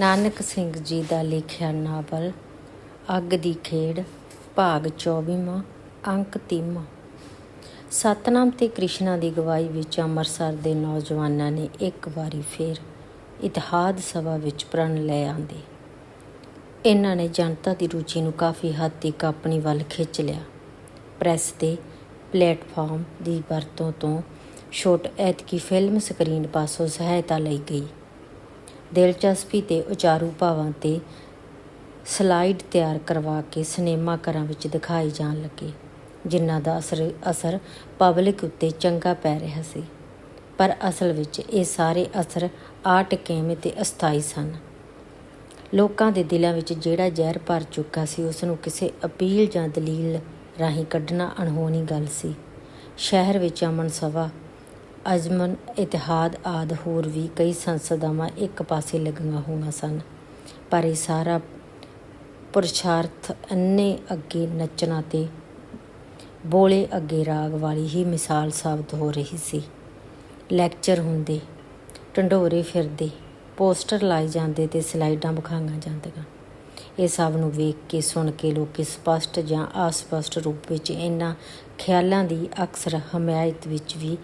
ਨਾਨਕ ਸਿੰਘ ਜੀ ਦਾ ਲਿਖਿਆ ਨਾਵਲ, ਅੱਗ ਦੀ ਖੇਡ, ਭਾਗ 24ਵਾਂ ਅੰਕ 3ਵਾਂ ਸਤਨਾਮ ਤੇ ਕ੍ਰਿਸ਼ਨਾ ਦੀ ਗਵਾਹੀ ਵਿੱਚ ਅੰਮ੍ਰਿਤਸਰ ਦੇ ਨੌਜਵਾਨਾਂ ਨੇ ਇੱਕ ਵਾਰੀ ਫੇਰ ਇਤਿਹਾਦ ਸਭਾ ਵਿੱਚ ਪ੍ਰਣ ਲੈ ਆਂਦੇ। ਇਹਨਾਂ ਨੇ ਜਨਤਾ ਦੀ ਰੁਚੀ ਨੂੰ ਕਾਫੀ ਹੱਦ ਤੱਕ ਆਪਣੀ ਵੱਲ ਖਿੱਚ ਲਿਆ। ਪ੍ਰੈਸ ਦੇ ਪਲੇਟਫਾਰਮ ਦੀ ਵਰਤੋਂ ਤੋਂ ਛੋਟ ਐਤਕੀ ਫਿਲਮ ਸਕਰੀਨ ਪਾਸੋਂ ਸਹਾਇਤਾ ਲਈ ਗਈ। ਦਿਲਚਸਪੀ ਤੇ ਉਚਾਰੂ ਭਾਵਾਂ ਤੇ ਸਲਾਈਡ ਤਿਆਰ ਕਰਵਾ ਕੇ ਸਿਨੇਮਾ ਘਰਾਂ ਵਿੱਚ ਦਿਖਾਏ ਜਾਣ ਲੱਗੇ, ਜਿਨ੍ਹਾਂ ਦਾ ਅਸਰ ਅਸਰ ਪਬਲਿਕ ਉੱਤੇ ਚੰਗਾ ਪੈ ਰਿਹਾ ਸੀ। ਪਰ ਅਸਲ ਵਿੱਚ ਇਹ ਸਾਰੇ ਅਸਰ ਆਟ ਆਟਕੇਵੇਂ ਤੇ ਅਸਥਾਈ ਸਨ? ਲੋਕਾਂ ਦੇ ਦਿਲਾਂ ਵਿੱਚ ਜਿਹੜਾ ਜ਼ਹਿਰ ਭਰ ਚੁੱਕਾ ਸੀ ਉਸ ਨੂੰ ਕਿਸੇ ਅਪੀਲ ਜਾਂ ਦਲੀਲ ਰਾਹੀਂ ਕੱਢਣਾ ਅਣਹੋਣੀ ਗੱਲ ਸੀ। ਸ਼ਹਿਰ ਵਿੱਚ ਅਮਨ ਸਭਾ ਅਜਮਨ, ਇਤਿਹਾਦ ਆਦ ਹੋਰ ਵੀ ਕਈ ਸੰਸਦਾਵਾਂ ਇੱਕ ਪਾਸੇ ਲੱਗੀਆਂ ਹੋਈਆਂ ਸਨ, ਪਰ ਇਹ ਸਾਰਾ ਪੁਰਸ਼ਾਰਥ ਅੰਨੇ ਅੱਗੇ ਨੱਚਣਾ ਤੇ ਬੋਲੇ ਅੱਗੇ ਰਾਗ ਵਾਲੀ ਹੀ ਮਿਸਾਲ ਸਾਬਤ ਹੋ ਰਹੀ ਸੀ। ਲੈਕਚਰ ਹੁੰਦੇ, ਢੰਡੋਰੇ ਫਿਰਦੇ, ਪੋਸਟਰ ਲਾਏ ਜਾਂਦੇ ਤੇ ਸਲਾਈਡਾਂ ਵਿਖਾਈਆਂ ਜਾਂਦੀਆਂ। ਇਹ ਸਭ ਨੂੰ ਵੇਖ ਕੇ, ਸੁਣ ਕੇ ਲੋਕੀ ਸਪਸ਼ਟ ਜਾਂ ਅਸਪਸ਼ਟ ਰੂਪ ਵਿੱਚ ਇਹਨਾਂ ਖਿਆਲਾਂ ਦੀ ਅਕਸਰ ਹਮਾਇਤ ਵਿੱਚ ਵੀ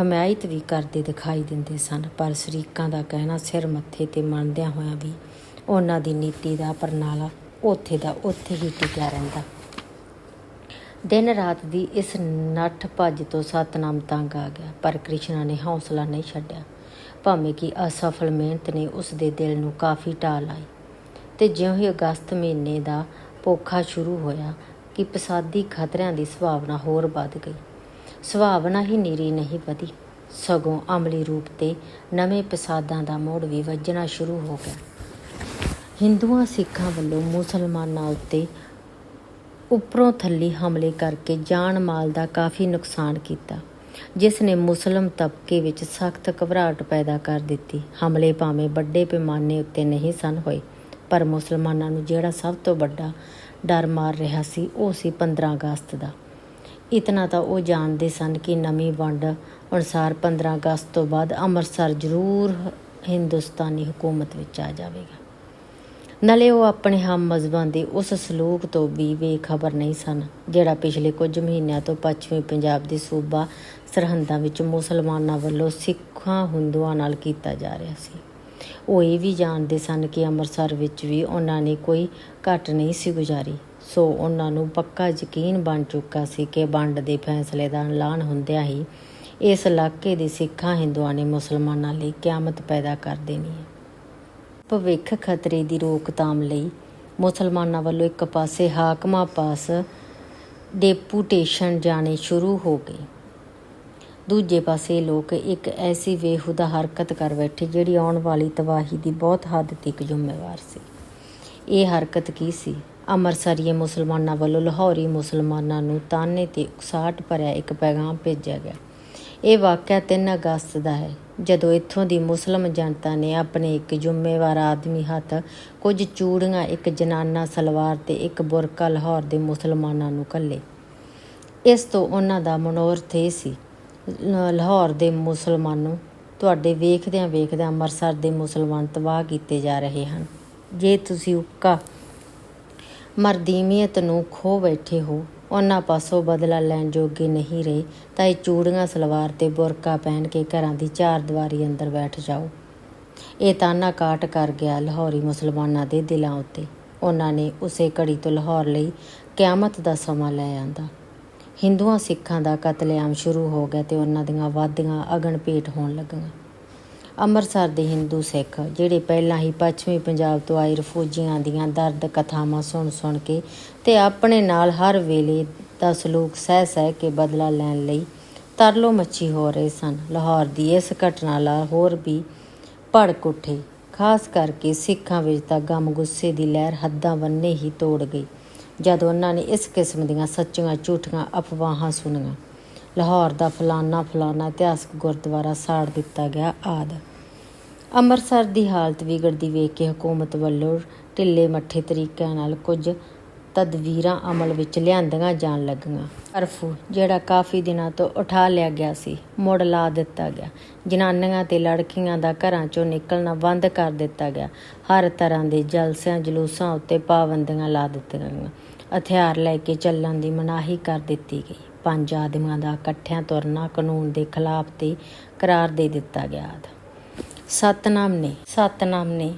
ਹਮਾਇਤ ਵੀ ਕਰਦੇ ਦਿਖਾਈ ਦਿੰਦੇ ਸਨ, ਪਰ ਸ਼ਰੀਕਾਂ ਦਾ ਕਹਿਣਾ ਸਿਰ ਮੱਥੇ ਤੇ ਮੰਨਦਿਆਂ ਹੋਇਆਂ ਵੀ ਉਹਨਾਂ ਦੀ ਨੀਤੀ ਦਾ ਪਰਨਾਲਾ ਉੱਥੇ ਦਾ ਉੱਥੇ ਹੀ ਟਿਕਿਆ ਰਹਿੰਦਾ। ਦਿਨ ਰਾਤ ਦੀ ਇਸ ਨੱਠ ਭੱਜ ਤੋਂ ਸਤਨਾਮ ਤੰਗ ਆ ਗਿਆ, ਪਰ ਕ੍ਰਿਸ਼ਨਾ ਨੇ ਹੌਸਲਾ ਨਹੀਂ ਛੱਡਿਆ। ਭਾਵੇਂ ਕਿ ਅਸਫਲ ਮਿਹਨਤ ਨੇ ਉਸ ਦੇ ਦਿਲ ਨੂੰ ਕਾਫੀ ਢਾਹ ਲਾਈ ਤੇ ਜਿਉਂ ਹੀ ਅਗਸਤ ਮਹੀਨੇ ਦਾ ਪੋਖਾ ਸ਼ੁਰੂ ਹੋਇਆ ਕਿ ਪਸਾਦੀ ਖਤਰਿਆਂ ਦੀ ਸੁਭਾਵਨਾ ਹੋਰ ਵੱਧ ਗਈ। ਸੁਭਾਵਨਾ ਹੀ ਨੀਰੀ ਨਹੀਂ ਵਧੀ। ਸਗੋਂ ਅਮਲੀ ਰੂਪ ਤੇ ਨਵੇਂ ਪਸਾਦਾਂ ਦਾ ਮੋੜ ਵੀ ਵੱਜਣਾ ਸ਼ੁਰੂ ਹੋ ਗਿਆ। ਹਿੰਦੂਆਂ ਸਿੱਖਾਂ ਵੱਲੋਂ ਮੁਸਲਮਾਨਾਂ ਉੱਤੇ ਉੱਪਰੋਂ ਥੱਲੀ ਹਮਲੇ ਕਰਕੇ ਜਾਨ ਮਾਲ ਦਾ ਕਾਫੀ ਨੁਕਸਾਨ ਕੀਤਾ, ਜਿਸ ਨੇ ਮੁਸਲਮ ਤਬਕੇ ਵਿੱਚ ਸਖਤ ਘਬਰਾਹਟ ਪੈਦਾ ਕਰ ਦਿੱਤੀ। ਹਮਲੇ ਭਾਵੇਂ ਵੱਡੇ ਪੈਮਾਨੇ ਉੱਤੇ ਨਹੀਂ ਸਨ ਹੋਏ, ਪਰ ਮੁਸਲਮਾਨਾਂ ਨੂੰ ਜਿਹੜਾ ਸਭ ਤੋਂ ਵੱਡਾ ਡਰ ਮਾਰ ਰਿਹਾ ਸੀ, ਉਹ ਸੀ 15 ਅਗਸਤ ਦਾ। ਇਤਨਾ ਤਾਂ ਉਹ ਜਾਣਦੇ ਸਨ ਕਿ ਨਵੀਂ ਵੰਡ ਅਨੁਸਾਰ 15 ਅਗਸਤ ਤੋਂ ਬਾਅਦ ਅੰਮ੍ਰਿਤਸਰ ਜ਼ਰੂਰ ਹਿੰਦੁਸਤਾਨੀ ਹਕੂਮਤ ਵਿੱਚ ਆ ਜਾਵੇਗਾ। ਨਾਲੇ ਉਹ ਆਪਣੇ ਹਮ ਮਜ਼ਬਾਂ ਦੇ ਉਸ ਸਲੂਕ ਤੋਂ ਵੀ ਬੇਖਬਰ ਨਹੀਂ ਸਨ, ਜਿਹੜਾ ਪਿਛਲੇ ਕੁਝ ਮਹੀਨਿਆਂ ਤੋਂ ਪੱਛਮੀ ਪੰਜਾਬ ਦੇ ਸੂਬਾ ਸਰਹੰਦਾਂ ਵਿੱਚ ਮੁਸਲਮਾਨਾਂ ਵੱਲੋਂ ਸਿੱਖਾਂ ਹਿੰਦੂਆਂ ਨਾਲ ਕੀਤਾ ਜਾ ਰਿਹਾ ਸੀ। ਉਹ ਇਹ ਵੀ ਜਾਣਦੇ ਸਨ ਕਿ ਅੰਮ੍ਰਿਤਸਰ ਵਿੱਚ ਵੀ ਉਹਨਾਂ ਨੇ ਕੋਈ ਘਟ ਨਹੀਂ ਸੀ ਗੁਜ਼ਾਰੀ। ਸੋ ਉਹਨਾਂ ਨੂੰ ਪੱਕਾ ਯਕੀਨ ਬਣ ਚੁੱਕਾ ਸੀ ਕਿ ਵੰਡ ਦੇ ਫੈਸਲੇ ਦਾ ਐਲਾਨ ਹੁੰਦਿਆਂ ਹੀ ਇਸ ਇਲਾਕੇ ਦੇ ਸਿੱਖਾਂ ਹਿੰਦੂਆਂ ਨੇ ਮੁਸਲਮਾਨਾਂ ਲਈ ਕਿਆਮਤ ਪੈਦਾ ਕਰ ਦੇਣੀ ਹੈ। ਭਵਿੱਖ ਖਤਰੇ ਦੀ ਰੋਕਥਾਮ ਲਈ ਮੁਸਲਮਾਨਾਂ ਵੱਲੋਂ ਇੱਕ ਪਾਸੇ ਹਾਕਮਾਂ ਪਾਸ ਡੈਪੂਟੇਸ਼ਨ ਜਾਣੇ ਸ਼ੁਰੂ ਹੋ ਗਏ। ਦੂਜੇ ਪਾਸੇ ਲੋਕ ਇੱਕ ਐਸੀ ਬੇਹੂਦਾ ਹਰਕਤ ਕਰ ਬੈਠੇ ਜਿਹੜੀ ਆਉਣ ਵਾਲੀ ਤਬਾਹੀ ਦੀ ਬਹੁਤ ਹੱਦ ਤੱਕ ਜ਼ਿੰਮੇਵਾਰ ਸੀ। ਇਹ ਹਰਕਤ ਕੀ ਸੀ? ਅੰਮ੍ਰਿਤਸਰੀਏ ਮੁਸਲਮਾਨਾਂ ਵੱਲੋਂ ਲਾਹੌਰੀ ਮੁਸਲਮਾਨਾਂ ਨੂੰ ਤਾਨੇ ਤੇ ਉਕਸਾਟ ਭਰਿਆ ਇੱਕ ਪੈਗਾਮ ਭੇਜਿਆ ਗਿਆ। ਇਹ ਵਾਕਿਆ 3 ਅਗਸਤ ਦਾ ਹੈ। ਜਦੋਂ ਇੱਥੋਂ ਦੀ ਮੁਸਲਮ ਜਨਤਾ ਨੇ ਆਪਣੇ ਇੱਕ ਜ਼ਿੰਮੇਵਾਰ ਆਦਮੀ ਹੱਥ ਕੁਝ ਚੂੜੀਆਂ, ਇੱਕ ਜਨਾਨਾ ਸਲਵਾਰ ਤੇ ਇੱਕ ਬੁਰਕਾ ਲਾਹੌਰ ਦੇ ਮੁਸਲਮਾਨਾਂ ਨੂੰ ਕੱਲੇ। ਇਸ ਤੋਂ ਉਹਨਾਂ ਦਾ ਮਨੋਰਥ ਇਹ ਸੀ, ਲਾਹੌਰ ਦੇ ਮੁਸਲਮਾਨੋ ਤੁਹਾਡੇ ਵੇਖਦਿਆਂ ਵੇਖਦਿਆਂ ਅੰਮ੍ਰਿਤਸਰ ਦੇ ਮੁਸਲਮਾਨ ਤਬਾਹ ਕੀਤੇ ਜਾ ਰਹੇ ਹਨ। ਜੇ ਤੁਸੀਂ ਉੱਕਾ ਮਰਦੀਮੀਅਤ ਨੂੰ ਖੋ ਬੈਠੇ ਹੋ, ਉਹਨਾਂ ਪਾਸੋਂ ਬਦਲਾ ਲੈਣ ਜੋਗੇ ਨਹੀਂ ਰਹੇ, ਤਾਂ ਇਹ ਚੂੜੀਆਂ, ਸਲਵਾਰ ਤੇ ਬੁਰਕਾ ਪਹਿਨ ਕੇ ਘਰਾਂ ਦੀ ਚਾਰ ਦੀਵਾਰੀ ਅੰਦਰ ਬੈਠ ਜਾਓ। ਇਹ ਤਾਨਾ ਕਾਟ ਕਰ ਗਿਆ ਲਾਹੌਰੀ ਮੁਸਲਮਾਨਾਂ ਦੇ ਦਿਲਾਂ ਉੱਤੇ। ਉਹਨਾਂ ਨੇ ਉਸੇ ਘੜੀ ਤੋਂ ਲਾਹੌਰ ਲਈ ਕਿਆਮਤ ਦਾ ਸਮਾਂ ਲੈ ਆਂਦਾ। ਹਿੰਦੂਆਂ ਸਿੱਖਾਂ ਦਾ ਕਤਲੇਆਮ ਸ਼ੁਰੂ ਹੋ ਗਿਆ ਤੇ ਉਹਨਾਂ ਦੀਆਂ ਵਾਦੀਆਂ ਅਗਨ ਹੋਣ ਲੱਗੀਆਂ। ਅੰਮ੍ਰਿਤਸਰ ਦੇ ਹਿੰਦੂ ਸਿੱਖ, ਜਿਹੜੇ ਪਹਿਲਾਂ ਹੀ ਪੱਛਮੀ ਪੰਜਾਬ ਤੋਂ ਆਏ ਰਫੂਜੀਆਂ ਦੀਆਂ ਦਰਦ ਕਥਾਵਾਂ ਸੁਣ ਸੁਣ ਕੇ ਤੇ ਆਪਣੇ ਨਾਲ ਹਰ ਵੇਲੇ ਦਾ ਸਲੂਕ ਸਹਿ ਸਹਿ ਕੇ ਬਦਲਾ ਲੈਣ ਲਈ ਤਰਲੋ ਮੱਛੀ ਹੋ ਰਹੇ ਸਨ। ਲਾਹੌਰ ਦੀ ਇਸ ਘਟਨਾ ਨਾਲ ਹੋਰ ਵੀ ਭੜਕ ਉੱਠੇ। ਖਾਸ ਕਰਕੇ ਸਿੱਖਾਂ ਵਿੱਚ ਤਾਂ ਗਮ ਗੁੱਸੇ ਦੀ ਲਹਿਰ ਹੱਦਾਂ ਬੰਨੇ ਹੀ ਤੋੜ ਗਈ, ਜਦ ਉਹਨਾਂ ਨੇ ਇਸ ਕਿਸਮ ਦੀਆਂ ਸੱਚੀਆਂ ਝੂਠੀਆਂ ਅਫਵਾਹਾਂ ਸੁਣੀਆਂ। ਲਾਹੌਰ ਦਾ ਫਲਾਨਾ ਫਲਾਨਾ ਇਤਿਹਾਸਕ ਗੁਰਦੁਆਰਾ ਸਾੜ ਦਿੱਤਾ ਗਿਆ ਆਦ। ਅੰਮ੍ਰਿਤਸਰ ਦੀ ਹਾਲਤ ਵਿਗੜਦੀ ਵੇਖ ਕੇ ਹਕੂਮਤ ਵੱਲੋਂ ਢਿੱਲੇ ਮੱਠੇ ਤਰੀਕਿਆਂ ਨਾਲ ਕੁਝ ਤਦਵੀਰਾਂ ਅਮਲ ਵਿੱਚ ਲਿਆਂਦੀਆਂ ਜਾਣ ਲੱਗੀਆਂ। ਕਰਫਿਊ ਜਿਹੜਾ ਕਾਫੀ ਦਿਨਾਂ ਤੋਂ ਉਠਾ ਲਿਆ ਗਿਆ ਸੀ, ਮੁੜ ਲਾ ਦਿੱਤਾ ਗਿਆ। ਜਨਾਨੀਆਂ ਤੇ ਲੜਕੀਆਂ ਦਾ ਘਰਾਂ ਚੋਂ ਨਿਕਲਣਾ ਬੰਦ ਕਰ ਦਿੱਤਾ ਗਿਆ। ਹਰ ਤਰ੍ਹਾਂ ਦੇ ਜਲਸਿਆਂ, ਜਲੂਸਾਂ ਉੱਤੇ ਪਾਬੰਦੀਆਂ ਲਾ ਦਿੱਤੀਆਂ ਗਈਆਂ। ਹਥਿਆਰ ਲੈ ਕੇ ਚੱਲਣ ਦੀ ਮਨਾਹੀ ਕਰ ਦਿੱਤੀ ਗਈ। ਪੰਜ ਆਦਮੀਆਂ ਦਾ ਇਕੱਠਿਆਂ ਤੁਰਨਾ ਕਾਨੂੰਨ ਦੇ ਖਿਲਾਫ ਤੇ ਕਰਾਰ ਦੇ ਦਿੱਤਾ ਗਿਆ ਸਤਨਾਮ ਨੇ ਸਤਨਾਮ ਨੇ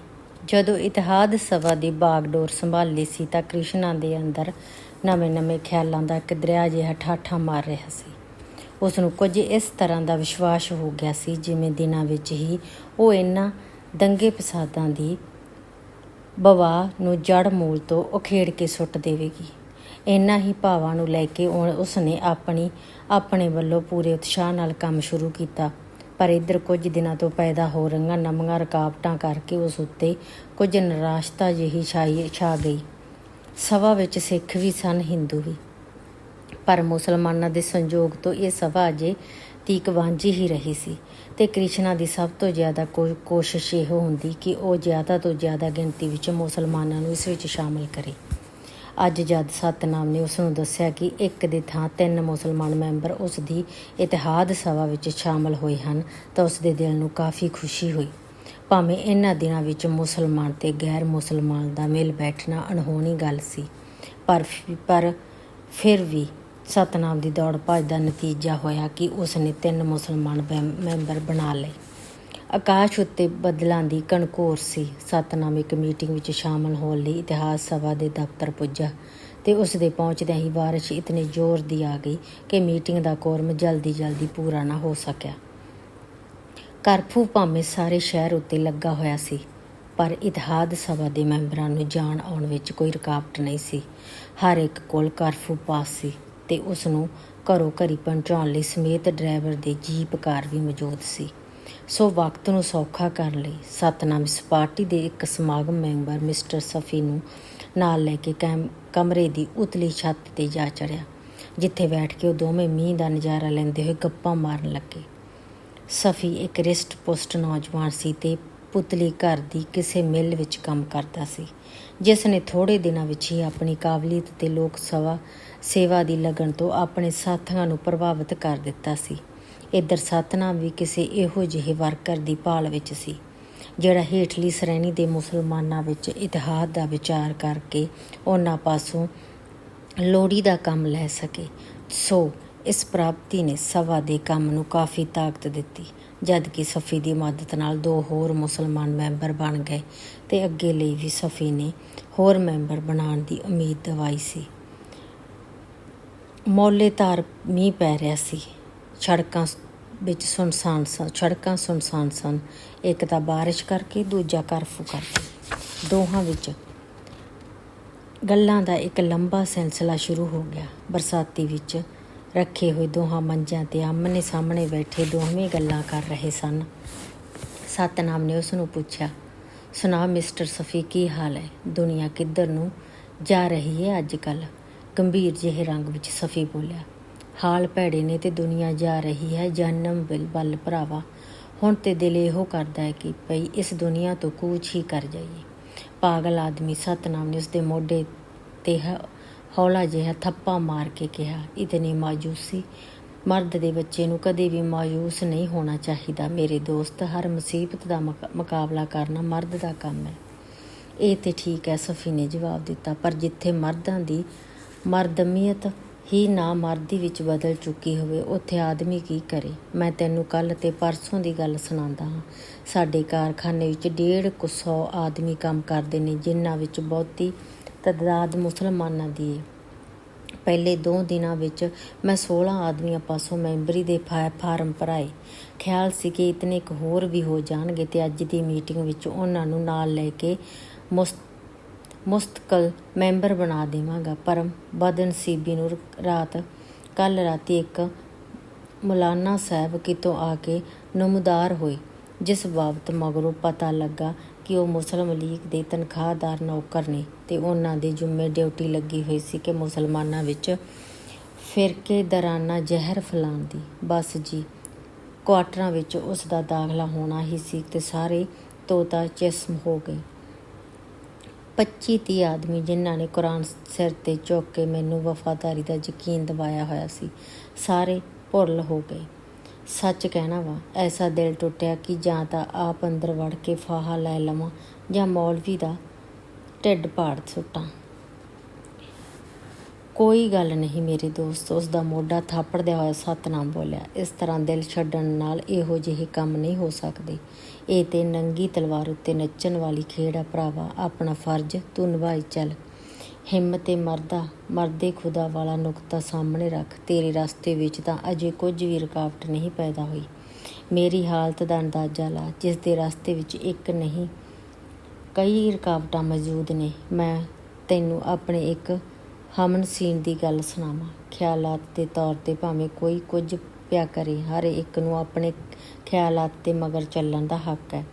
ਜਦੋਂ ਇਤਿਹਾਦ ਸਭਾ ਦੀ ਬਾਗਡੋਰ ਸੰਭਾਲੀ ਸੀ ਤਾਂ ਕ੍ਰਿਸ਼ਨਾ ਦੇ ਅੰਦਰ ਨਵੇਂ-ਨਵੇਂ ਖਿਆਲਾਂ ਦਾ ਇੱਕ ਦਰਿਆ ਜਿਹਾ ਠਾਠਾ ਮਾਰ ਰਿਹਾ ਸੀ। ਉਸ ਨੂੰ ਕੁਝ ਇਸ ਤਰ੍ਹਾਂ ਦਾ ਵਿਸ਼ਵਾਸ ਹੋ ਗਿਆ ਸੀ ਜਿਵੇਂ ਦਿਨਾਂ ਵਿੱਚ ਹੀ ਉਹ ਇਹਨਾਂ ਦੰਗੇ ਫਸਾਦਾਂ ਦੀ ਬਵਾ ਨੂੰ ਜੜ ਮੂਲ ਤੋਂ ਉਖੇੜ ਕੇ ਸੁੱਟ ਦੇਵੇਗੀ। ਇਹਨਾਂ ਹੀ ਭਾਵਾਂ ਨੂੰ ਲੈ ਕੇ ਉਸ ਨੇ ਆਪਣੀ ਆਪਣੇ ਵੱਲੋਂ ਪੂਰੇ ਉਤਸ਼ਾਹ ਨਾਲ ਕੰਮ ਸ਼ੁਰੂ ਕੀਤਾ। ਪਰ ਇੱਧਰ ਕੁਝ ਦਿਨਾਂ ਤੋਂ ਪੈਦਾ ਹੋ ਰਹੀਆਂ ਨਵੀਆਂ ਰੁਕਾਵਟਾਂ ਕਰਕੇ ਉਸ ਉੱਤੇ ਕੁਝ ਨਿਰਾਸ਼ਤਾ ਜਿਹੀ ਛਾਈ ਛਾ ਗਈ। ਸਭਾ ਵਿੱਚ ਸਿੱਖ ਵੀ ਸਨ, ਹਿੰਦੂ ਵੀ। ਪਰ ਮੁਸਲਮਾਨਾਂ ਦੇ ਸੰਯੋਗ ਤੋਂ ਇਹ ਸਭਾ ਅਜੇ ਤੀਕ ਵਾਂਝੀ ਹੀ ਰਹੀ ਸੀ ਤੇ ਕ੍ਰਿਸ਼ਨਾ ਦੀ ਸਭ ਤੋਂ ਜ਼ਿਆਦਾ ਕੋ- ਕੋਸ਼ਿਸ਼ ਇਹ ਹੁੰਦੀ ਕਿ ਉਹ ਜ਼ਿਆਦਾ ਤੋਂ ਜ਼ਿਆਦਾ ਗਿਣਤੀ ਵਿੱਚ ਮੁਸਲਮਾਨਾਂ ਨੂੰ ਇਸ ਵਿੱਚ ਸ਼ਾਮਲ ਕਰੇ। ਅੱਜ ਜਦ ਸਤਨਾਮ ਨੇ ਉਸ ਨੂੰ ਦੱਸਿਆ ਕਿ ਇੱਕ ਦੀ ਥਾਂ ਤਿੰਨ ਮੁਸਲਮਾਨ ਮੈਂਬਰ ਉਸ ਦੀ ਇਤਿਹਾਦ ਸਭਾ ਵਿੱਚ ਸ਼ਾਮਲ ਹੋਏ ਹਨ, ਤਾਂ ਉਸ ਦੇ ਦਿਲ ਨੂੰ ਕਾਫੀ ਖੁਸ਼ੀ ਹੋਈ। ਭਾਵੇਂ ਇਹਨਾਂ ਦਿਨਾਂ ਵਿੱਚ ਮੁਸਲਮਾਨ ਤੇ ਗੈਰ ਮੁਸਲਮਾਨ ਦਾ ਮਿਲ ਬੈਠਣਾ ਅਣਹੋਣੀ ਗੱਲ ਸੀ, ਪਰ ਫਿ- ਪਰ ਫਿਰ ਵੀ ਸਤਨਾਮ ਦੀ ਦੌੜ ਭੱਜ ਦਾ ਨਤੀਜਾ ਹੋਇਆ ਕਿ ਉਸ ਨੇ ਤਿੰਨ ਮੁਸਲਮਾਨ ਬੈ- ਮੈਂਬਰ ਬਣਾ ਲਏ। ਆਕਾਸ਼ ਉੱਤੇ ਬਦਲਾਂ ਦੀ ਕਣਕੋਰ ਸੀ। ਸਤਨਾਮ ਇੱਕ ਮੀਟਿੰਗ ਵਿੱਚ ਸ਼ਾਮਲ ਹੋਣ ਲਈ ਇਤਿਹਾਸ ਸਭਾ ਦੇ ਦਫ਼ਤਰ ਪੁੱਜਾ ਤੇ ਉਸ ਦੇ ਪਹੁੰਚਦਿਆਂ ਹੀ ਬਾਰਿਸ਼ ਇਤਨੇ ਜ਼ੋਰ ਦੀ ਆ ਗਈ ਕਿ ਮੀਟਿੰਗ ਦਾ ਕੋਰਮ ਜਲਦੀ ਜਲਦੀ ਪੂਰਾ ਨਾ ਹੋ ਸਕਿਆ। ਕਰਫਿਊ ਭਾਵੇਂ ਸਾਰੇ ਸ਼ਹਿਰ ਉੱਤੇ ਲੱਗਾ ਹੋਇਆ ਸੀ, ਪਰ ਇਤਿਹਾਦ ਸਭਾ ਦੇ ਮੈਂਬਰਾਂ ਨੂੰ ਜਾਣ ਆਉਣ ਵਿੱਚ ਕੋਈ ਰੁਕਾਵਟ ਨਹੀਂ ਸੀ। ਹਰ ਇੱਕ ਕੋਲ ਕਰਫਿਊ ਪਾਸ ਸੀ ਤੇ ਉਸ ਨੂੰ ਘਰੋਂ ਘਰੀ ਪਹੁੰਚਾਉਣ ਲਈ ਸਮੇਤ ਡਰਾਈਵਰ ਦੇ ਜੀਪ ਕਾਰ ਵੀ ਮੌਜੂਦ ਸੀ। ਸੋ ਵਕਤ ਨੂੰ ਸੌਖਾ ਕਰਨ ਲਈ ਸਤਨਾਮ ਇਸ ਪਾਰਟੀ ਦੇ ਇੱਕ ਸਮਾਗਮ ਮੈਂਬਰ ਮਿਸਟਰ ਸਫੀ ਨੂੰ ਨਾਲ ਲੈ ਕੇ ਕੈਮ- ਕਮਰੇ ਦੀ ਉਤਲੀ ਛੱਤ ਤੇ ਜਾ ਚੜਿਆ, ਜਿੱਥੇ ਬੈਠ ਕੇ ਉਹ ਦੋਵੇਂ ਮੀਂਹ ਦਾ ਨਜ਼ਾਰਾ ਲੈਂਦੇ ਹੋਏ ਗੱਪਾਂ ਮਾਰਨ ਲੱਗੇ। ਸਫੀ ਇੱਕ ਰਿਸਟ ਪੋਸਟ ਨੌਜਵਾਨ ਸੀ ਤੇ ਪੁਤਲੀ ਘਰ ਦੀ ਕਿਸੇ ਮਿੱਲ ਵਿੱਚ ਕੰਮ ਕਰਦਾ ਸੀ, ਜਿਸ ਨੇ ਥੋੜੇ ਦਿਨਾਂ ਵਿੱਚ ਹੀ ਆਪਣੀ ਕਾਬਲੀਅਤ ਤੇ ਲੋਕ ਸਭਾ ਸੇਵਾ ਦੀ ਲਗਨ ਤੋਂ ਆਪਣੇ ਸਾਥੀਆਂ ਨੂੰ ਪ੍ਰਭਾਵਿਤ ਕਰ ਦਿੱਤਾ ਸੀ। ਇੱਧਰ ਸਤਨਾਮ ਵੀ ਕਿਸੇ ਇਹੋ ਜਿਹੇ ਵਰਕਰ ਦੀ ਭਾਲ ਵਿੱਚ ਸੀ, ਜਿਹੜਾ ਹੇਠਲੀ ਸ਼੍ਰੇਣੀ ਦੇ ਮੁਸਲਮਾਨਾਂ ਵਿੱਚ ਇਤਿਹਾਦ ਦਾ ਵਿਚਾਰ ਕਰਕੇ ਉਹਨਾਂ ਪਾਸੋਂ ਲੋੜੀ ਦਾ ਕੰਮ ਲੈ ਸਕੇ। ਸੋ, ਇਸ ਪ੍ਰਾਪਤੀ ਨੇ ਸਭਾ ਦੇ ਕੰਮ ਨੂੰ ਕਾਫੀ ਤਾਕਤ ਦਿੱਤੀ ਜਦ ਕਿ ਸਫੀ ਦੀ ਮਦਦ ਨਾਲ ਦੋ ਹੋਰ ਮੁਸਲਮਾਨ ਮੈਂਬਰ ਬਣ ਗਏ ਤੇ ਅੱਗੇ ਲਈ ਵੀ ਸਫੀ ਨੇ ਹੋਰ ਮੈਂਬਰ ਬਣਾਉਣ ਦੀ ਉਮੀਦ ਦਵਾਈ ਸੀ। ਮੌਲੇ ਧਾਰ ਮੀਂਹ ਪੈ ਰਿਹਾ ਸੀ। ਸੜਕਾਂ ਵਿੱਚ ਸੁਨਸਾਨ ਸਨ ਸੜਕਾਂ ਸੁਨਸਾਨ ਸਨ। ਇੱਕ ਤਾਂ ਬਾਰਿਸ਼ ਕਰਕੇ, ਦੂਜਾ ਕਰਫੂ ਕਰਕੇ। ਦੋਹਾਂ ਵਿੱਚ ਗੱਲਾਂ ਦਾ ਇੱਕ ਲੰਬਾ ਸਿਲਸਿਲਾ ਸ਼ੁਰੂ ਹੋ ਗਿਆ। ਬਰਸਾਤੀ ਵਿੱਚ ਰੱਖੇ ਹੋਏ ਦੋਹਾਂ ਮੰਜਾਂ ਤੇ ਆਮਨੇ ਸਾਹਮਣੇ ਬੈਠੇ ਦੋਵੇਂ ਗੱਲਾਂ ਕਰ ਰਹੇ ਸਨ। ਸਤਨਾਮ ਨੇ ਉਸ ਨੂੰ ਪੁੱਛਿਆ ਸੁਣਾ ਮਿਸਟਰ ਸਫੀ, ਕੀ ਹਾਲ ਹੈ? ਦੁਨੀਆ ਕਿੱਧਰ ਨੂੰ ਜਾ ਰਹੀ ਹੈ ਅੱਜ ਕੱਲ ਗੰਭੀਰ ਜਿਹੇ ਰੰਗ ਵਿੱਚ ਸਫੀ ਬੋਲਿਆ ਹਾਲ ਭੈੜੇ ਨੇ ਤੇ ਦੁਨੀਆ ਜਾ ਰਹੀ ਹੈ। ਜਹਨਮ ਵੱਲ ਵੱਲ ਭਰਾਵਾ, ਹੁਣ ਤੇ ਦਿਲ ਇਹੋ ਕਰਦਾ ਹੈ ਕਿ ਭਈ ਇਸ ਦੁਨੀਆ ਤੋਂ ਕੂਚ ਹੀ ਕਰ ਜਾਈਏ। ਪਾਗਲ ਆਦਮੀ ਸਤਨਾਮ ਨੇ ਉਸਦੇ ਮੋਢੇ ਤੇ ਹ- ਹੌਲਾ ਜਿਹਾ ਥੱਪਾ ਮਾਰ ਕੇ ਕਿਹਾ, ਇਤਨੀ ਮਾਯੂਸੀ, ਮਰਦ ਦੇ ਬੱਚੇ ਨੂੰ ਕਦੇ ਵੀ ਮਾਯੂਸ ਨਹੀਂ ਹੋਣਾ ਚਾਹੀਦਾ। ਮੇਰੇ ਦੋਸਤ, ਹਰ ਮੁਸੀਬਤ ਦਾ ਮੁਕਾ- ਮੁਕਾਬਲਾ ਕਰਨਾ ਮਰਦ ਦਾ ਕੰਮ ਹੈ। ਇਹ ਤੇ ਠੀਕ ਹੈ, ਸਫੀ ਨੇ ਜਵਾਬ ਦਿੱਤਾ, ਪਰ ਜਿੱਥੇ ਮਰਦਾਂ ਦੀ ਮਰਦਮੀਅਤ ਹੀ ਨਾ ਮਰਦੀ ਵਿੱਚ ਬਦਲ ਚੁੱਕੀ ਹੋਵੇ, ਉੱਥੇ ਆਦਮੀ ਕੀ ਕਰੇ? ਮੈਂ ਤੈਨੂੰ ਕੱਲ ਤੇ ਪਰਸੋਂ ਦੀ ਗੱਲ ਸੁਣਾਉਂਦਾ ਹਾਂ। ਸਾਡੇ ਕਾਰਖਾਨੇ ਵਿੱਚ ਡੇਢ ਕੁ ਸੌ ਆਦਮੀ ਕੰਮ ਕਰਦੇ ਨੇ, ਜਿਨ੍ਹਾਂ ਵਿੱਚ ਬਹੁਤੀ ਤਦਾਦ ਮੁਸਲਮਾਨਾਂ ਦੀ ਹੈ ਪਹਿਲੇ ਦੋ ਦਿਨਾਂ ਵਿੱਚ ਮੈਂ 16 ਆਦਮੀਆਂ ਪਾਸੋਂ ਮੈਂਬਰੀ ਦੇ ਫਾ- ਫਾਰਮ ਭਰਾਏ। ਖਿਆਲ ਸੀ ਕਿ ਇਤਨੇ ਕੁ ਹੋਰ ਵੀ ਹੋ ਜਾਣਗੇ ਤੇ ਅੱਜ ਦੀ ਮੀਟਿੰਗ ਵਿੱਚ ਉਹਨਾਂ ਨੂੰ ਨਾਲ ਲੈ ਕੇ ਮੁਸ ਮੁਸਤਕਲ ਮੈਂਬਰ ਬਣਾ ਦੇਵਾਂਗਾ। ਪਰਮ ਬਦਨਸੀਬੀ ਨੂੰ ਰਾਤ, ਕੱਲ ਰਾਤੀ ਇੱਕ ਮੌਲਾਨਾ ਸਾਹਿਬ ਕਿਤੋਂ ਆ ਕੇ ਨਮਦਾਰ ਹੋਏ, ਜਿਸ ਬਾਬਤ ਮਗਰੋਂ ਪਤਾ ਲੱਗਾ ਕਿ ਉਹ ਮੁਸਲਿਮ ਲੀਗ ਦੇ ਤਨਖਾਹਦਾਰ ਨੌਕਰ ਨੇ ਤੇ ਉਹਨਾਂ ਦੀ ਜੁੰਮੇ ਡਿਊਟੀ ਲੱਗੀ ਹੋਈ ਸੀ ਕਿ ਮੁਸਲਮਾਨਾਂ ਵਿੱਚ ਫਿਰਕੇ ਦਰਾਨਾ ਜ਼ਹਿਰ ਫੈਲਾਉਣ ਦੀ। ਬਸ ਜੀ, ਕੁਆਟਰਾਂ ਵਿੱਚ ਉਸ ਦਾ ਦਾਖਲਾ ਹੋਣਾ ਹੀ ਸੀ ਤੇ ਸਾਰੇ ਤੋਤਾ ਚਿਸਮ ਹੋ ਗਏ। 25 ਤੀਹ ਆਦਮੀ ਜਿਨ੍ਹਾਂ ਨੇ ਕੁਰਾਨ ਸਿਰ ਤੇ ਚੁੱਕ ਕੇ ਮੈਨੂੰ ਵਫਾਦਾਰੀ ਦਾ ਯਕੀਨ ਦਿਵਾਇਆ ਹੋਇਆ ਸੀ, ਸਾਰੇ ਭੁੱਲ ਹੋ ਗਏ। ਸੱਚ ਕਹਿਣਾ ਵਾ, ਐਸਾ ਦਿਲ ਟੁੱਟਿਆ ਕਿ ਜਾਂ ਤਾਂ ਆਪ ਅੰਦਰ ਵੜ ਕੇ ਫਾਹਾ ਲੈ ਲਵਾਂ ਜਾਂ ਮੌਲਵੀ ਦਾ ਢਿੱਡ ਪਾੜ ਸੁੱਟਾਂ। ਕੋਈ ਗੱਲ ਨਹੀਂ ਮੇਰੇ ਦੋਸਤ ਉਸ ਦਾ ਮੋਢਾ ਥਾਪੜਦਿਆ ਹੋਇਆ ਸਤਨਾਮ ਬੋਲਿਆ। ਇਸ ਤਰ੍ਹਾਂ ਦਿਲ ਛੱਡਣ ਨਾਲ ਇਹੋ ਜਿਹੇ ਕੰਮ ਨਹੀਂ ਹੋ ਸਕਦੇ। ਇਹ ਤੇ ਨੰਗੀ ਤਲਵਾਰ ਉੱਤੇ ਨੱਚਣ ਵਾਲੀ ਖੇਡ ਆ ਭਰਾਵਾ, ਆਪਣਾ ਫਰਜ਼ ਤੂੰ ਨਿਭਾਈ ਚੱਲ। ਹਿੰਮਤ ਤੇ ਮਰਦਾ, ਮਰਦੇ ਖੁਦਾ ਵਾਲਾ ਨੁਕਤਾ ਸਾਹਮਣੇ ਰੱਖ, ਤੇਰੇ ਰਸਤੇ ਵਿੱਚ ਤਾਂ ਅਜੇ ਕੁਝ ਵੀ ਰੁਕਾਵਟ ਨਹੀਂ ਪੈਦਾ ਹੋਈ। ਮੇਰੀ ਹਾਲਤ ਦਾ ਅੰਦਾਜ਼ਾ ਲਾ, ਜਿਸ ਦੇ ਰਸਤੇ ਵਿੱਚ ਇੱਕ ਨਹੀਂ, ਕਈ ਰੁਕਾਵਟਾਂ ਮੌਜੂਦ ਨੇ। ਮੈਂ ਤੈਨੂੰ ਆਪਣੇ ਇੱਕ ਹਮਨ ਹਮਨਸੀਨ ਦੀ ਗੱਲ ਸੁਣਾਵਾਂ। ਖਿਆਲਾਤ ਦੇ ਤੌਰ ਤੇ ਭਾਵੇਂ ਕੋਈ ਕੁਝ ਪਿਆ ਕਰੇ, ਹਰ ਇੱਕ ਨੂੰ ਆਪਣੇ ਖਿਆਲਾਤ ਤੇ ਮਗਰ ਚੱਲਣ ਦਾ ਹੱਕ ਹੈ।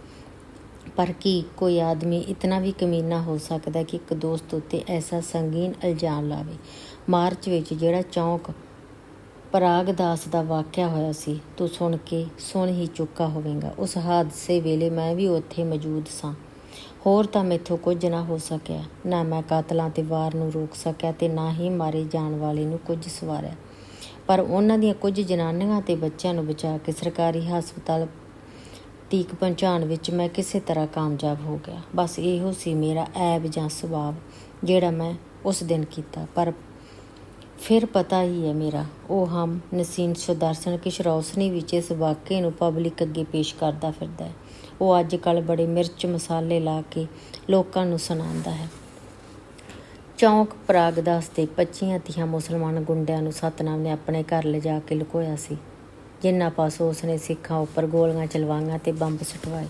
ਪਰ ਕੀ ਕੋਈ ਆਦਮੀ ਇਤਨਾ ਵੀ ਕਮੀਨਾ ਹੋ ਸਕਦਾ ਕਿ ਇੱਕ ਦੋਸਤ ਉੱਤੇ ਐਸਾ ਸੰਗੀਨ ਇਲਜ਼ਾਮ ਲਾਵੇ? ਮਾਰਚ ਵਿੱਚ ਜਿਹੜਾ ਚੌਂਕ ਪਰਾਗਦਾਸ ਦਾ ਵਾਕਿਆ ਹੋਇਆ ਸੀ, ਤੂੰ ਸੁਣ ਕੇ ਸੁਣ ਹੀ ਚੁੱਕਾ ਹੋਵੇਗਾ। ਉਸ ਹਾਦਸੇ ਵੇਲੇ ਮੈਂ ਵੀ ਉੱਥੇ ਮੌਜੂਦ ਸਾਂ। ਹੋਰ ਤਾਂ ਮੈਥੋਂ ਕੁਝ ਨਾ ਹੋ ਸਕਿਆ। ਨਾ ਮੈਂ ਕਾਤਲਾਂ ਤੇ ਵਾਰ ਨੂੰ ਰੋਕ ਸਕਿਆ ਤੇ ਨਾ ਹੀ ਮਾਰੇ ਜਾਣ ਵਾਲੇ ਨੂੰ ਕੁਝ ਸਵਾਰਿਆ। ਪਰ ਉਹਨਾਂ ਦੀਆਂ ਕੁਝ ਜਨਾਨੀਆਂ ਤੇ ਬੱਚਿਆਂ ਨੂੰ ਬਚਾ ਕੇ ਸਰਕਾਰੀ ਹਸਪਤਾਲ ਤੀਕ ਪਹੁੰਚਾਉਣ ਵਿੱਚ ਮੈਂ ਕਿਸੇ ਤਰ੍ਹਾਂ ਕਾਮਯਾਬ ਹੋ ਗਿਆ। ਬਸ ਇਹੋ ਸੀ ਮੇਰਾ ਐਬ ਜਾਂ ਸੁਭਾਅ ਜਿਹੜਾ ਮੈਂ ਉਸ ਦਿਨ ਕੀਤਾ। ਪਰ ਫਿਰ ਪਤਾ ਹੀ ਹੈ ਮੇਰਾ, ਉਹ ਹਮ ਨਸੀਨ ਸੁਦਰਸ਼ਨ ਕਿਸ਼ ਰੌਸ਼ਨੀ ਵਿੱਚ ਇਸ ਵਾਕਿਏ ਨੂੰ ਪਬਲਿਕ ਅੱਗੇ ਪੇਸ਼ ਕਰਦਾ ਫਿਰਦਾ ਹੈ। ਉਹ ਅੱਜ ਕੱਲ ਬੜੇ ਮਿਰਚ ਮਸਾਲੇ ਲਾ ਕੇ ਲੋਕਾਂ ਨੂੰ ਸੁਣਾਉਂਦਾ ਹੈ। ਚੌਂਕ ਪ੍ਰਾਗਦਾਸ ਦੇ 25 ਤੀਹਾਂ ਮੁਸਲਮਾਨ ਗੁੰਡਿਆਂ ਨੂੰ ਸਤਨਾਮ ਨੇ ਆਪਣੇ ਘਰ ਲਿਜਾ ਕੇ ਲੁਕੋਇਆ ਸੀ। ਜਿਨ੍ਹਾਂ ਪਾਸੋਂ ਉਸਨੇ ਸਿੱਖਾਂ ਉੱਪਰ ਗੋਲੀਆਂ ਚਲਵਾਈਆਂ ਤੇ ਬੰਬ ਸੁਟਵਾਏ।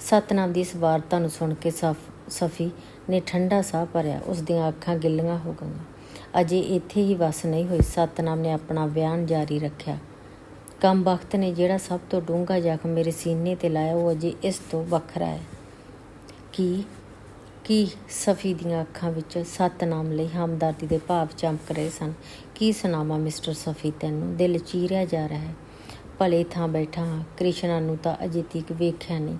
ਸਤਨਾਮ ਦੀ ਇਸ ਵਾਰਤਾ ਨੂੰ ਸੁਣ ਕੇ ਸਫ, ਸਫੀ ਨੇ ਠੰਡਾ ਸਾਹ ਭਰਿਆ। ਉਸ ਦੀਆਂ ਅੱਖਾਂ ਗਿੱਲੀਆਂ ਹੋ ਗਈਆਂ। ਅਜੇ ਇੱਥੇ ਹੀ ਵਸ ਨਹੀਂ ਹੋਈ। ਸਤਨਾਮ ਨੇ ਆਪਣਾ ਬਿਆਨ ਜਾਰੀ ਰੱਖਿਆ। ਕਮ ਵਕਤ ਨੇ ਜਿਹੜਾ ਸਭ ਤੋਂ ਡੂੰਘਾ ਜ਼ਖਮ ਮੇਰੇ ਸੀਨੇ ਤੇ ਲਾਇਆ, ਉਹ ਅਜੇ ਇਸ ਤੋਂ ਵੱਖਰਾ ਹੈ। ਕੀ ਕੀ ਸਫੀ ਦੀਆਂ ਅੱਖਾਂ ਵਿੱਚ ਸਤਨਾਮ ਲਈ ਹਮਦਰਦੀ ਦੇ ਭਾਵ ਚਮਕ ਰਹੇ ਸਨ? ਕੀ ਸੁਣਾਵਾਂ ਮਿਸਟਰ ਸਫੀ ਤੈਨੂੰ? ਦਿਲ ਚੀਰਿਆ ਜਾ ਰਿਹਾ ਹੈ। ਭਲੇ ਥਾਂ ਬੈਠਾ ਹਾਂ, ਕ੍ਰਿਸ਼ਨਾ ਨੂੰ ਤਾਂ ਅਜੇ ਤੀਕ ਵੇਖਿਆ ਨਹੀਂ।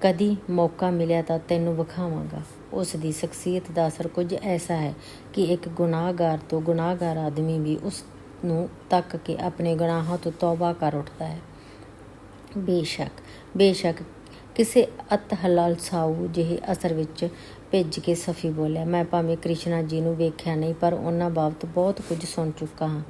ਕਦੀ ਮੌਕਾ ਮਿਲਿਆ ਤਾਂ ਤੈਨੂੰ ਵਿਖਾਵਾਂਗਾ। ਉਸ ਦੀ ਸ਼ਖਸੀਅਤ ਦਾ ਅਸਰ ਕੁਝ ਐਸਾ ਹੈ ਕਿ ਇੱਕ ਗੁਨਾਹਗਾਰ ਤੋਂ ਗੁਨਾਹਗਾਰ ਆਦਮੀ ਵੀ ਉਸ ਨੂੰ ਤੱਕ ਕੇ ਆਪਣੇ ਗੁਨਾਹਾਂ ਤੋਂ ਤੌਬਾ ਕਰ ਉੱਠਦਾ ਹੈ। ਬੇਸ਼ੱਕ ਬੇਸ਼ੱਕ ਕਿਸੇ ਅਤ ਹਲਾਲ ਸਾਊ ਜਿਹੇ ਅਸਰ ਵਿੱਚ ਭਿੱਜ ਕੇ ਸਫੀ ਬੋਲਿਆ, ਮੈਂ ਭਾਵੇਂ ਕ੍ਰਿਸ਼ਨਾ ਜੀ ਨੂੰ ਵੇਖਿਆ ਨਹੀਂ, ਪਰ ਉਹਨਾਂ ਬਾਬਤ ਬਹੁਤ ਕੁਝ ਸੁਣ ਚੁੱਕਾ ਹਾਂ।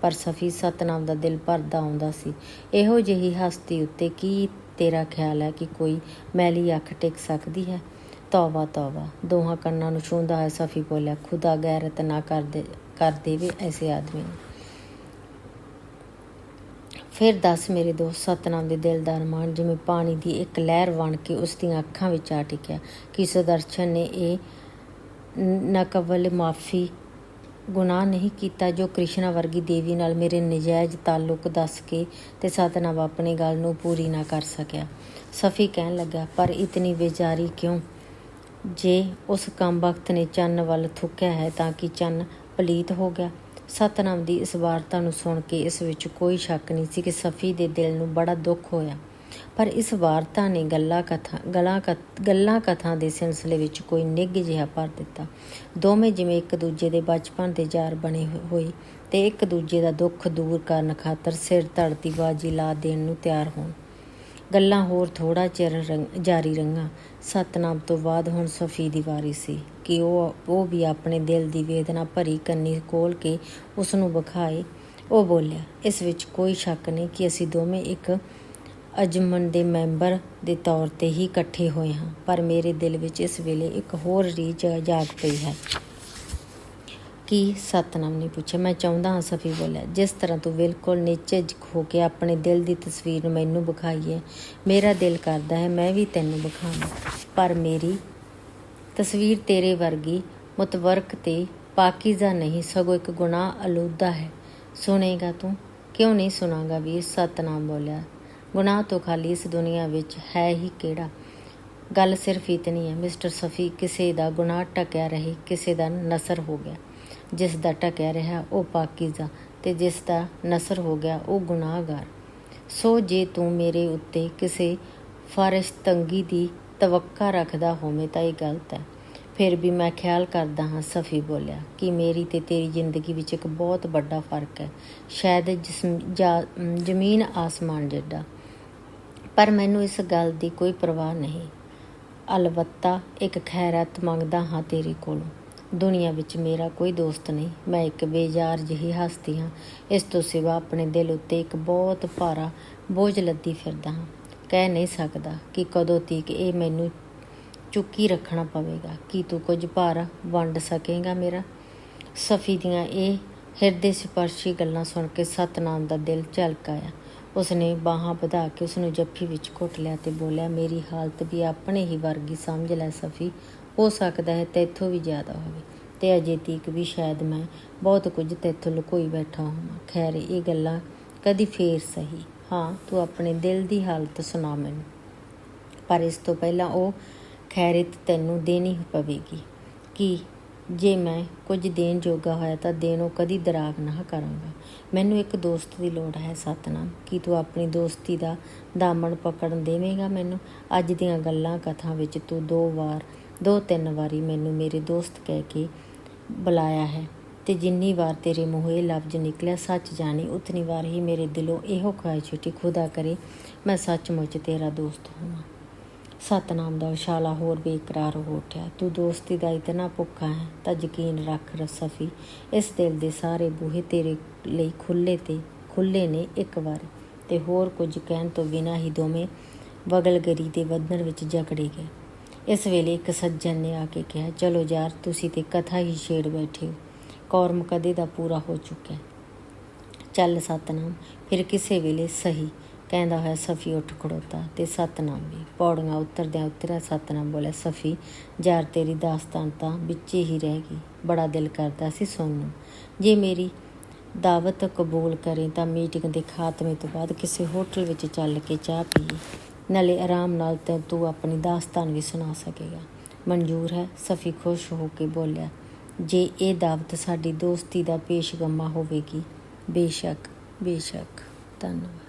ਪਰ ਸਫੀ ਸਤਨਾਮ ਦਾ ਦਿਲ ਭਰਦਾ ਆਉਂਦਾ ਸੀ। ਇਹੋ ਜਿਹੀ ਹਸਤੀ ਉੱਤੇ ਕੀ ਤੇਰਾ ਖਿਆਲ ਹੈ ਕਿ ਕੋਈ ਮੈਲੀ ਅੱਖ ਟਿਕ ਸਕਦੀ ਹੈ? ਤੌਬਾ ਤੌਬਾ। ਦੋਹਾਂ ਕੰਨਾਂ ਨੂੰ ਛੂੰਦਾ ਹੈ ਸਫੀ ਬੋਲਿਆ, ਖੁਦਾ ਗੈਰਤ ਨਾ ਕਰ ਦੇ, ਕਰ ਦੇਵੇ ਐਸੇ ਆਦਮੀ ਨੂੰ। ਫਿਰ ਦੱਸ ਮੇਰੇ ਦੋਸਤ, ਸਤਨਾਮ ਦੇ ਦਿਲ ਦਾ ਅਰਮਾਨ, ਜਿਵੇਂ ਪਾਣੀ ਦੀ ਇੱਕ ਲਹਿਰ ਬਣ ਕੇ ਉਸ ਦੀਆਂ ਅੱਖਾਂ ਵਿੱਚ ਆ ਟਿਕਿਆ। ਕਿ ਸੁਦਰਸ਼ਨ ਨੇ ਇਹ ਨਕਵਲ ਮਾਫੀ, ਗੁਨਾਹ ਨਹੀਂ ਕੀਤਾ ਜੋ ਕ੍ਰਿਸ਼ਨਾ ਵਰਗੀ ਦੇਵੀ ਨਾਲ ਮੇਰੇ ਨਜਾਇਜ਼ ਤਾਲੁਕ ਦੱਸ ਕੇ ਤੇ ਸਤਨਾਮ ਆਪਣੀ ਗੱਲ ਨੂੰ ਪੂਰੀ ਨਾ ਕਰ ਸਕਿਆ। ਸਫੀ ਕਹਿਣ ਲੱਗਾ, ਪਰ ਇਤਨੀ ਬੇਜਾਰੀ ਕਿਉਂ? ਜੇ ਉਸ ਕੰਮ ਵਕਤ ਨੇ ਚੰਨ ਵੱਲ ਥੁੱਕਿਆ ਹੈ ਤਾਂ ਕਿ ਚੰਨ ਪਲੀਤ ਹੋ ਗਿਆ। ਸਤਨਾਮ ਦੀ ਇਸ ਵਾਰਤਾ ਨੂੰ ਸੁਣ ਕੇ ਇਸ ਵਿੱਚ ਕੋਈ ਸ਼ੱਕ ਨਹੀਂ ਸੀ ਕਿ ਸਫੀ ਦੇ ਦਿਲ ਨੂੰ ਬੜਾ ਦੁੱਖ ਹੋਇਆ। ਪਰ ਇਸ ਵਾਰਤਾ ਨੇ ਗੱਲਾਂ ਕਥਾ, ਗਲਾਂ ਗੱਲਾਂ ਕਥਾ ਦੇ ਸਿਲਸਿਲੇ ਵਿੱਚ ਕੋਈ ਨਿੱਘ ਜਿਹਾ ਭਰ ਦਿੱਤਾ। ਦੋਵੇਂ ਜਿਵੇਂ ਇੱਕ ਦੂਜੇ ਦੇ ਬਚਪਨ ਦੇ ਯਾਰ ਬਣੇ ਹੋਏ ਤੇ ਇੱਕ ਦੂਜੇ ਦਾ ਦੁੱਖ ਦੂਰ ਕਰਨ ਖਾਤਰ ਸਿਰ ਧੜਤੀ ਬਾਜੀ ਲਾ ਦੇਣ ਨੂੰ ਤਿਆਰ ਹੋਣ। ਗੱਲਾਂ ਹੋਰ ਥੋੜਾ ਚਿਰ ਜਾਰੀ ਰਹੀਆਂ। ਸਤਨਾਮ ਤੋਂ ਬਾਅਦ ਹੁਣ ਸਫੀ ਦੀ ਵਾਰੀ ਸੀ। ਕਿ ਉਹ ਉਹ ਵੀ ਆਪਣੇ ਦਿਲ ਦੀ ਵੇਦਨਾ ਭਰੀ ਕੰਨੀ ਕੋਲ ਕੇ ਉਸ ਨੂੰ ਵਿਖਾਏ। ਉਹ ਬੋਲਿਆ, ਇਸ ਵਿੱਚ ਕੋਈ ਸ਼ੱਕ ਨਹੀਂ ਕਿ ਅਸੀਂ ਦੋਵੇਂ ਇੱਕ ਅਜਮਨ ਦੇ ਮੈਂਬਰ ਦੇ ਤੌਰ ਤੇ ਹੀ ਇਕੱਠੇ ਹੋਏ ਹਾਂ, ਪਰ ਮੇਰੇ ਦਿਲ ਵਿੱਚ ਇਸ ਵੇਲੇ ਇੱਕ ਹੋਰ ਰੀਝ ਜਾਗ ਪਈ ਹੈ ਕੀ ਸਤਨਾਮ ਨੇ ਪੁੱਛਿਆ, ਮੈਂ ਚਾਹੁੰਦਾ ਹਾਂ ਸਫੀ ਬੋਲਿਆ, ਜਿਸ ਤਰ੍ਹਾਂ ਤੂੰ ਬਿਲਕੁਲ ਨੀਚੇ ਹੋ ਕੇ ਆਪਣੇ ਦਿਲ ਦੀ ਤਸਵੀਰ ਮੈਨੂੰ ਵਿਖਾਈ ਹੈ, ਮੇਰਾ ਦਿਲ ਕਰਦਾ ਹੈ ਮੈਂ ਵੀ ਤੈਨੂੰ ਵਿਖਾਵਾਂ, ਪਰ ਮੇਰੀ ਤਸਵੀਰ ਤੇਰੇ ਵਰਗੀ ਮੁਤਵਰਕ ਤੇ ਪਾਕੀਜ਼ਾ ਨਹੀਂ, ਸਗੋਂ ਇੱਕ ਗੁਨਾਹ ਅਲੂਦਾ ਹੈ। ਸੁਣੇਗਾ ਤੂੰ? ਕਿਉਂ ਨਹੀਂ ਸੁਣਾਗਾ ਵੀ ਸਤਨਾਮ ਬੋਲਿਆ। ਗੁਨਾਹ ਤੋਂ ਖਾਲੀ ਇਸ ਦੁਨੀਆ ਵਿੱਚ ਹੈ ਹੀ ਕਿਹੜਾ? ਗੱਲ ਸਿਰਫ ਇਤਨੀ ਹੈ, ਮਿਸਟਰ ਸਫੀ, ਕਿਸੇ ਦਾ ਗੁਨਾਹ ਟਕਿਆ ਰਹੇ, ਕਿਸੇ ਦਾ ਨਸਰ ਹੋ ਗਿਆ। ਜਿਸ ਦਾ ਟਕਿਆ ਰਿਹਾ ਉਹ ਪਾਕੀਜ਼ਾ ਤੇ ਜਿਸ ਦਾ ਨਸਰ ਹੋ ਗਿਆ ਉਹ ਗੁਨਾਹਗਾਰ। ਸੋ ਜੇ ਤੂੰ ਮੇਰੇ ਉੱਤੇ ਕਿਸੇ ਫਾਰਿਸ਼ ਤੰਗੀ ਦੀ ਤਵੱਕਾ ਰੱਖਦਾ ਹੋਵੇ ਤਾਂ ਇਹ ਗਲਤ ਹੈ। ਫਿਰ ਵੀ ਮੈਂ ਖਿਆਲ ਕਰਦਾ ਹਾਂ, ਸਫੀ ਬੋਲਿਆ, ਕਿ ਮੇਰੀ ਤੇ ਤੇਰੀ ਜ਼ਿੰਦਗੀ ਵਿੱਚ ਇੱਕ ਬਹੁਤ ਵੱਡਾ ਫ਼ਰਕ ਹੈ। ਸ਼ਾਇਦ ਜਿਸਮ, ਜਾ- ਜ਼ਮੀਨ ਆਸਮਾਨ ਜਿੱਡਾ। ਪਰ ਮੈਨੂੰ ਇਸ ਗੱਲ ਦੀ ਕੋਈ ਪਰਵਾਹ ਨਹੀਂ। ਅਲਬੱਤਾ ਇੱਕ ਖੈਰਤ ਮੰਗਦਾ ਹਾਂ ਤੇਰੇ ਕੋਲੋਂ। ਦੁਨੀਆ ਵਿੱਚ ਮੇਰਾ ਕੋਈ ਦੋਸਤ ਨਹੀਂ। ਮੈਂ ਇੱਕ ਬੇਜ਼ਾਰ ਜਿਹੀ ਹਸਤੀ ਹਾਂ। ਇਸ ਤੋਂ ਸਿਵਾ ਆਪਣੇ ਦਿਲ ਉੱਤੇ ਇੱਕ ਬਹੁਤ ਭਾਰਾ ਬੋਝ ਲੱਦੀ ਫਿਰਦਾ ਹਾਂ। ਕਹਿ ਨਹੀਂ ਸਕਦਾ ਕਿ ਕਦੋਂ ਤੀਕ ਇਹ ਮੈਨੂੰ ਚੁੱਕੀ ਰੱਖਣਾ ਪਵੇਗਾ। ਕੀ ਤੂੰ ਕੁਝ ਭਾਰ ਵੰਡ ਸਕੇਗਾ ਮੇਰਾ? ਸਫੀ ਦੀਆਂ ਇਹ ਹਿਰਦੇ ਸਿਪਰਸ਼ੀ ਗੱਲਾਂ ਸੁਣ ਕੇ ਸਤਨਾਮ ਦਾ ਦਿਲ ਝਲਕ ਆਇਆ। ਉਸਨੇ ਬਾਹਾਂ ਵਧਾ ਕੇ ਉਸ ਨੂੰ ਜੱਫੀ ਵਿੱਚ ਘੁੱਟ ਲਿਆ ਤੇ ਬੋਲਿਆ, ਮੇਰੀ ਹਾਲਤ ਵੀ ਆਪਣੇ ਹੀ ਵਰਗੀ, ਸਮਝ ਲੈ ਸਫੀ। ਹੋ ਸਕਦਾ ਹੈ ਤੇਥੋਂ ਵੀ ਜ਼ਿਆਦਾ ਹੋਵੇ ਤੇ ਅਜੇ ਤੀਕ ਵੀ ਸ਼ਾਇਦ ਮੈਂ ਬਹੁਤ ਕੁਝ ਤੇਥੋਂ ਲੁਕੋਈ ਬੈਠਾ ਹਾਂ ਖੈਰ, ਇਹ ਗੱਲਾਂ ਕਦੀ ਫੇਰ ਸਹੀ। ਹਾਂ, ਤੂੰ ਆਪਣੇ ਦਿਲ ਦੀ ਹਾਲਤ ਸੁਣਾ ਮੈਨੂੰ। ਪਰ ਇਸ ਤੋਂ ਪਹਿਲਾਂ ਉਹ ਖੈਰਿਤ ਤੈਨੂੰ ਦੇਣੀ ਪਵੇਗੀ। ਕਿ? ਜੇ ਮੈਂ ਕੁਝ ਦੇਣ ਜੋਗਾ ਹੋਇਆ ਤਾਂ ਦੇਣੋਂ ਕਦੀ ਦਰਾਗ ਨਾ ਕਰਾਂਗਾ। ਮੈਨੂੰ ਇੱਕ ਦੋਸਤ ਦੀ ਲੋੜ ਹੈ, ਸਤਨਾਮ। ਕੀ ਤੂੰ ਆਪਣੀ ਦੋਸਤੀ ਦਾ ਦਾਮਨ ਪਕੜਨ ਦੇਵੇਂਗਾ ਮੈਨੂੰ? ਅੱਜ ਦੀਆਂ ਗੱਲਾਂ ਕਥਾ ਵਿੱਚ ਤੂੰ ਦੋ ਵਾਰ, ਦੋ ਤਿੰਨ ਵਾਰੀ ਮੈਨੂੰ ਮੇਰੇ ਦੋਸਤ ਕਹਿ ਕੇ ਬੁਲਾਇਆ ਹੈ। ਤੇ ਜਿੰਨੀ ਵਾਰ ਤੇਰੇ ਮੂੰਹੋਂ ਇਹ ਲਫ਼ਜ਼ ਨਿਕਲਿਆ, ਸੱਚ ਜਾਣੀ, ਉਤਨੀ ਵਾਰ ਹੀ ਮੇਰੇ ਦਿਲੋਂ ਇਹੋ ਖੁਆਇਸ਼ ਉੱਠੀ ਖੁਦਾ ਕਰੇ, ਮੈਂ ਸੱਚਮੁੱਚ ਤੇਰਾ ਦੋਸਤ ਹੋਵਾਂ। ਸਤਨਾਮ ਦਾ ਉਛਾਲਾ ਹੋਰ ਬੇਕਰਾਰ ਹੋ ਉੱਠਿਆ। ਤੂੰ ਦੋਸਤੀ ਦਾ ਇਤਨਾ ਭੁੱਖਾ ਹੈ, ਤਾਂ ਯਕੀਨ ਰੱਖ ਰਸਫੀ ਇਸ ਦਿਲ ਦੇ ਸਾਰੇ ਬੂਹੇ ਤੇਰੇ ਲਈ ਖੁੱਲੇ ਤੇ ਖੁੱਲੇ ਨੇ ਇੱਕ ਵਾਰ। ਤੇ ਹੋਰ ਕੁਝ ਕਹਿਣ ਤੋਂ ਬਿਨਾਂ ਹੀ ਦੋਵੇਂ ਵਗਲਗਰੀ ਦੇ ਬੰਧਨ ਵਿੱਚ ਜਕੜੇ ਗਏ। ਇਸ ਵੇਲੇ ਇੱਕ ਸੱਜਣ ਨੇ ਆ ਕੇ ਕਿਹਾ, ਚਲੋ ਯਾਰ, ਤੁਸੀਂ ਤੇ ਕਥਾ ਹੀ ਛੇੜ ਬੈਠੇ ਹੋ। ਕੌਰਮ ਕਦੇ ਦਾ ਪੂਰਾ ਹੋ ਚੁੱਕਾ ਚੱਲ ਸਤਨਾਮ ਫਿਰ ਕਿਸੇ ਵੇਲੇ ਸਹੀ ਕਹਿੰਦਾ ਹੋਇਆ ਸਫੀ ਉੱਠ ਖੜੋਤਾ ਤੇ ਸਤਨਾਮ ਵੀ ਪੌੜੀਆਂ ਉਤਰਦਿਆਂ ਉਤਰਿਆ ਸਤਨਾਮ ਬੋਲਿਆ ਸਫੀ ਯਾਰ ਤੇਰੀ ਦਾਸਤਾਨ ਤਾਂ ਵਿੱਚ ਹੀ ਰਹਿ ਗਈ ਬੜਾ ਦਿਲ ਕਰਦਾ ਸੀ ਸੁਣਨ ਨੂੰ ਜੇ ਮੇਰੀ ਦਾਵਤ ਕਬੂਲ ਕਰੇ ਤਾਂ ਮੀਟਿੰਗ ਦੇ ਖਾਤਮੇ ਤੋਂ ਬਾਅਦ ਕਿਸੇ ਹੋਟਲ ਵਿੱਚ ਚੱਲ ਕੇ ਚਾਹ ਪੀਏ ਨਾਲੇ ਆਰਾਮ ਨਾਲ ਤੂੰ ਆਪਣੀ ਦਾਸਤਾਨ ਵੀ ਸੁਣਾ ਸਕੇਗਾ ਮਨਜ਼ੂਰ ਹੈ ਸਫੀ ਖੁਸ਼ ਹੋ ਕੇ ਬੋਲਿਆ ਜੇ ਇਹ ਦਾਵਤ ਸਾਡੀ ਦੋਸਤੀ ਦਾ ਪੇਸ਼ਗਮਾ ਹੋਵੇਗੀ ਬੇਸ਼ੱਕ ਬੇਸ਼ੱਕ ਧੰਨਵਾਦ।